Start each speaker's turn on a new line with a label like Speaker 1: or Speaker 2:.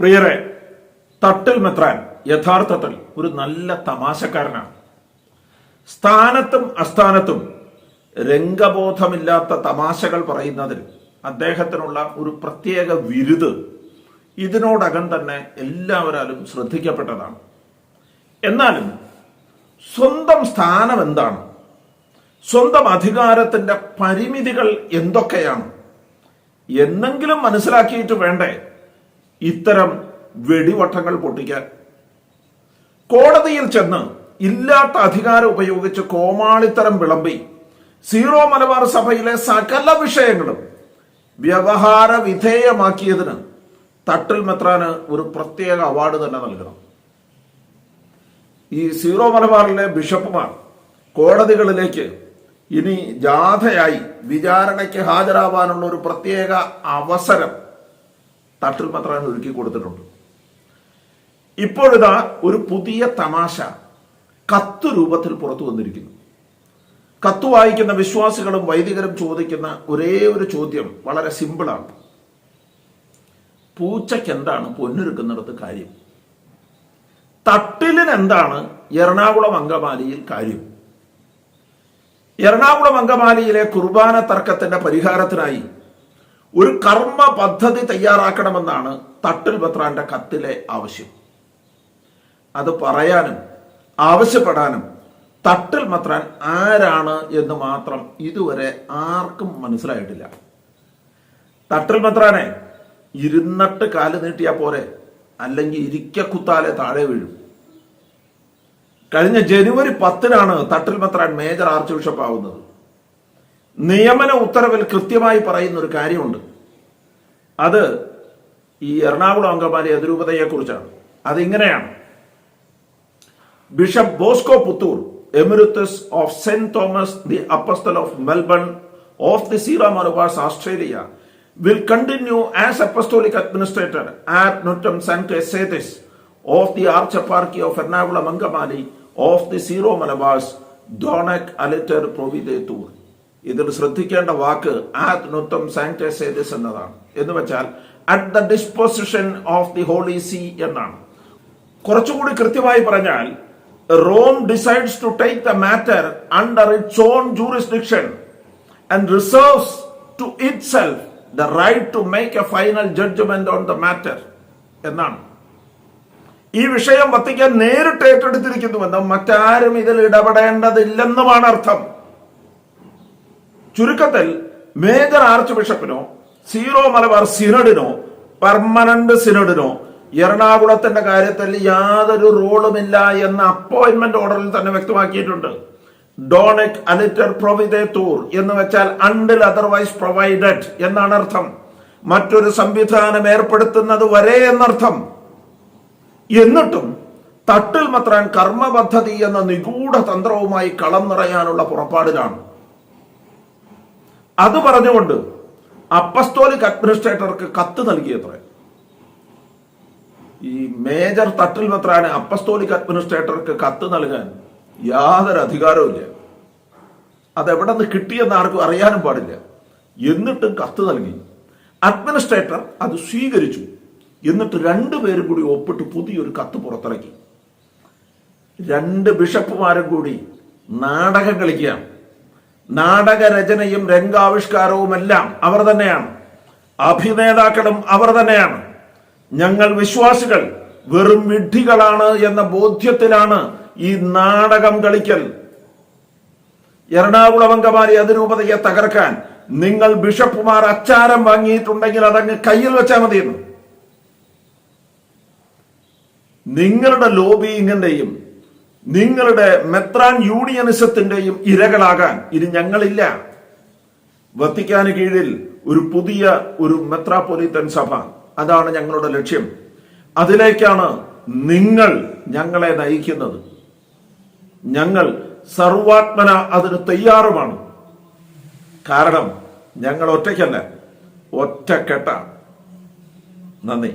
Speaker 1: പ്രിയരെ തട്ടിൽ മെത്രാൻ യഥാർത്ഥത്തിൽ ഒരു നല്ല തമാശക്കാരനാണ്. സ്ഥാനത്തും അസ്ഥാനത്തും രംഗബോധമില്ലാത്ത തമാശകൾ പറയുന്നതിൽ അദ്ദേഹത്തിനുള്ള ഒരു പ്രത്യേക വിരുത് ഇതിനോടകം തന്നെ എല്ലാവരാലും ശ്രദ്ധിക്കപ്പെട്ടതാണ്. എന്നാലും സ്വന്തം സ്ഥാനം എന്താണ്? സ്വന്തം അധികാരത്തിന്റെ പരിമിതികൾ എന്തൊക്കെയാണ്? എന്നെങ്കിലും മനസ്സിലാക്കിയിട്ട് വേണ്ടേ? ഇത്തരം വെടിവട്ടങ്ങൾ പൊട്ടിക്കാൻ. കോടതിയിൽ ചെന്ന് ഇല്ലാത്ത അധികാരം ഉപയോഗിച്ച് കോമാളിത്തരം വിളമ്പി സീറോ മലബാർ സഭയിലെ സകല വിഷയങ്ങളും വ്യവഹാര വിധേയമാക്കിയതിന് തട്ടിൽ മെത്രാന് ഒരു പ്രത്യേക അവാർഡ് തന്നെ നൽകണം. ഈ സീറോ മലബാറിലെ ബിഷപ്പുമാർ കോടതികളിലേക്ക് ഇനി ജാഥയായി വിചാരണയ്ക്ക് ഹാജരാവാനുള്ള ഒരു പ്രത്യേക അവസരം തട്ടിൽ പത്രം ഒരുക്കി കൊടുത്തിട്ടുണ്ട്. ഇപ്പോഴിതാ ഒരു പുതിയ തമാശ കത്ത് രൂപത്തിൽ പുറത്തു വന്നിരിക്കുന്നു. കത്ത് വായിക്കുന്ന വിശ്വാസികളും വൈദികരും ചോദിക്കുന്ന ഒരേ ഒരു ചോദ്യം വളരെ സിമ്പിളാണ്. പൂച്ചയ്ക്ക് എന്താണ് പൊന്നൊരുക്കുന്നിടത്ത് കാര്യം? തട്ടിലിന് എന്താണ് എറണാകുളം അങ്കമാലിയിൽ കാര്യം? എറണാകുളം അങ്കമാലിയിലെ കുർബാന തർക്കത്തിന്റെ പരിഹാരത്തിനായി ഒരു കർമ്മ പദ്ധതി തയ്യാറാക്കണമെന്നാണ് തട്ടിൽ ബത്രാന്റെ കത്തിലെ ആവശ്യം. അത് പറയാനും ആവശ്യപ്പെടാനും തട്ടിൽ മത്രാൻ ആരാണ് എന്ന് മാത്രം ഇതുവരെ ആർക്കും മനസ്സിലായിട്ടില്ല. തട്ടിൽ മത്രാനെ ഇരുന്നിട്ട് കാൽ നീട്ടിയാ പോരെ അല്ലെങ്കിൽ ഇരിക്കക്കുത്താലെ താഴെ വീഴും. കഴിഞ്ഞ ജനുവരി പത്തിനാണ് തട്ടിൽ മത്രാൻ മേജർ ആർച്ച് ബിഷപ്പ് ആവുന്നത് നിയമന ഉത്തരവിൽ കൃത്യമായി പറയുന്ന ഒരു കാര്യമുണ്ട് അത് ഈ എറണാകുളം അങ്കമാലി അതിരൂപതയെ കുറിച്ചാണ് അതിങ്ങനെയാണ് bishop Bosco Puthur emeritus of saint Thomas the apostle of Melbourne of the Syro Malabars Australia will continue as apostolic administrator at Nuttam Sancte Sedis of the Archeparchy of Ernakulam Angamali of the Syro Malabars Donak Aliter Providetur. ഇതിൽ ശ്രദ്ധിക്കേണ്ട വാക്ക് ആത്മത്വം സാങ്ടേസേദിസ് എന്നതാണ്. എന്ന് വെച്ചാൽ at the disposition of the holy see എന്നാണ്. കുറച്ചുകൂടി കൃത്യമായി പറഞ്ഞാൽ Rome decides to take the matter under its own jurisdiction and reserves to itself the right to make a final judgment on the matter എന്നാണ്. ഈ വിഷയം Vatican നേരിട്ട് ഏറ്റെടുത്തിരിക്കുന്നുവെന്നും മറ്റാരും ഇതിൽ ഇടപെടേണ്ടതില്ലെന്നുമാണ് അർത്ഥം. ചുരുക്കത്തിൽ മേജർ ആർച്ച് ബിഷപ്പിനോ സീറോ മലബാർ സിനഡിനോ പെർമനന്റ് സിനഡിനോ എറണാകുളത്തിന്റെ കാര്യത്തിൽ യാതൊരു റോളുമില്ല എന്ന അപ്പോയിന്റ്മെന്റ് ഓർഡറിൽ തന്നെ വ്യക്തമാക്കിയിട്ടുണ്ട്. ഡോണിക് അലിറ്റർ തൂർ എന്ന് വെച്ചാൽ അണ്ടിൽ അതർവൈസ് പ്രൊവൈഡഡ് എന്നാണ് അർത്ഥം. മറ്റൊരു സംവിധാനം ഏർപ്പെടുത്തുന്നത് വരെ എന്നർത്ഥം. എന്നിട്ടും തട്ടിൽ മത്രാൻ കർമ്മ പദ്ധതി എന്ന നിഗൂഢ തന്ത്രവുമായി കളം നിറയാനുള്ള പുറപ്പാടിലാണ്. അത് പറഞ്ഞുകൊണ്ട് അപ്പസ്തോലിക് അഡ്മിനിസ്ട്രേറ്റർക്ക് കത്ത് നൽകിയത്രേ. ഈ മേജർ തട്ടിൽ മെത്രാന് അപ്പസ്തോലിക് അഡ്മിനിസ്ട്രേറ്റർക്ക് കത്ത് നൽകാൻ യാതൊരു അധികാരവുമില്ല അതെവിടെ നിന്ന് കിട്ടിയെന്ന് ആർക്കും അറിയാനും പാടില്ല. എന്നിട്ടും കത്ത് നൽകി. അഡ്മിനിസ്ട്രേറ്റർ അത് സ്വീകരിച്ചു. എന്നിട്ട് രണ്ടുപേരും കൂടി ഒപ്പിട്ട് പുതിയൊരു കത്ത് പുറത്തിറക്കി. രണ്ട് ബിഷപ്പുമാരും കൂടി നാടകം കളിക്കുകയാണ്. നാടകരചനയും രംഗാവിഷ്കാരവും എല്ലാം അവർ തന്നെയാണ്. അഭിനേതാക്കളും അവർ തന്നെയാണ്. ഞങ്ങൾ വിശ്വാസികൾ വെറും വിഡ്ഢികളാണ് എന്ന ബോധ്യത്തിലാണ് ഈ നാടകം കളിക്കൽ. എറണാകുളം അങ്കമാലി അതിരൂപതയെ തകർക്കാൻ നിങ്ങൾ ബിഷപ്പുമാർ അച്ചാരം വാങ്ങിയിട്ടുണ്ടെങ്കിൽ അതങ്ങ് കയ്യിൽ വെച്ചാൽ മതിയെന്ന്. നിങ്ങളുടെ ലോബിയിങ്ങിന്റെയും നിങ്ങളുടെ മെത്രാൻ യൂണിയനിസത്തിന്റെയും ഇരകളാകാൻ ഇനി ഞങ്ങളില്ല. വത്തിക്കാന് കീഴിൽ ഒരു പുതിയ ഒരു മെത്രാപ്പൊലിത്തൻ സഭ. അതാണ് ഞങ്ങളുടെ ലക്ഷ്യം. അതിലേക്കാണ് നിങ്ങൾ ഞങ്ങളെ നയിക്കുന്നത്. ഞങ്ങൾ സർവാത്മന അതിന് തയ്യാറുമാണ്. കാരണം ഞങ്ങൾ ഒറ്റയ്ക്കല്ല ഒറ്റക്കെട്ട നന്ദി.